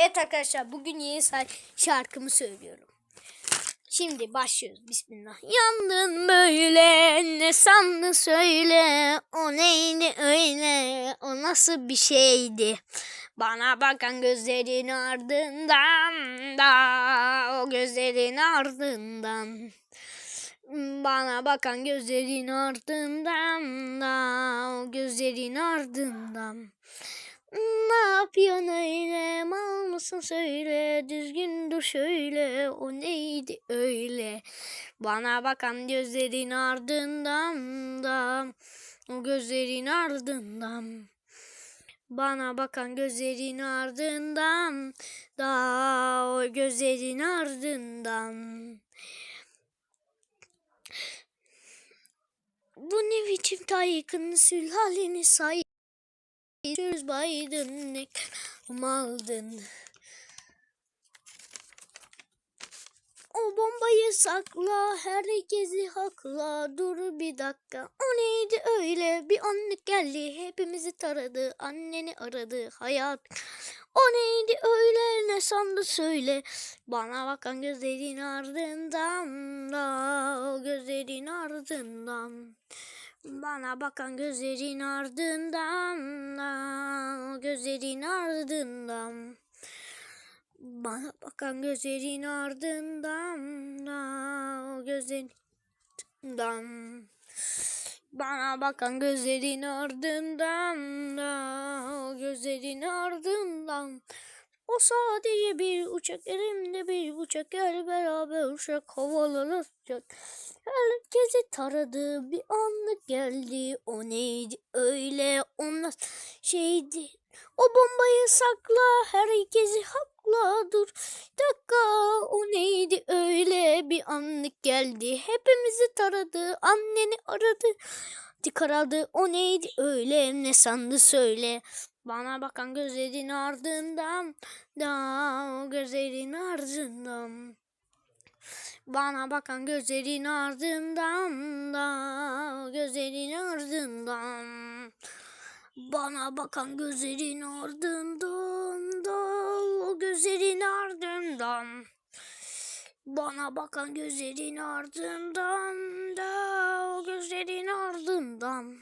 Evet arkadaşlar bugün yeni şarkımı söylüyorum. Şimdi başlıyoruz. Bismillah. Yandın böyle ne sandın söyle. O neydi öyle? O nasıl bir şeydi? Bana bakan gözlerin ardından da o gözlerin ardından. Bana bakan gözlerin ardından da o gözlerin ardından. Ne yapıyorsun öyle mal mısın söyle düzgün dur şöyle o neydi öyle? Bana bakan gözlerin ardından da o gözlerin ardından. Bana bakan gözlerin ardından da o gözlerin ardından. Bu ne biçim taykın sülaleni say Görüşürüz baydın ne aldın. Bombayı sakla. Herkesi hakla. Dur bir dakika. O neydi öyle? Bir anlık geldi. Hepimizi taradı. Anneni aradı. Hayat. O neydi öyle? Ne sandı söyle. Bana bakan gözlerin ardından da o gözlerin ardından. Bana bakan gözlerin ardından da, o gözlerin ardından Bana bakan gözlerin ardından da, o gözlerin ardından. Bana bakan gözlerin ardından da, o gözlerin ardından. O sadece bir uçak elimde bir uçak. Gel beraber uçak havalanacak. Herkesi taradı bir anlık geldi. O neydi öyle? Onlar şeydi. O bombayı sakla herkesi öyle bir anlık geldi. Hepimizi taradı anneni aradı. Tıkaradı o neydi öyle ne sandı söyle. Bana bakan gözlerin ardından da o gözlerin ardından. Bana bakan gözlerin ardından da gözlerin ardından. Bana bakan gözlerin ardından da o gözlerin ardından. Bana bakan gözlerin ardından da o gözlerin ardından.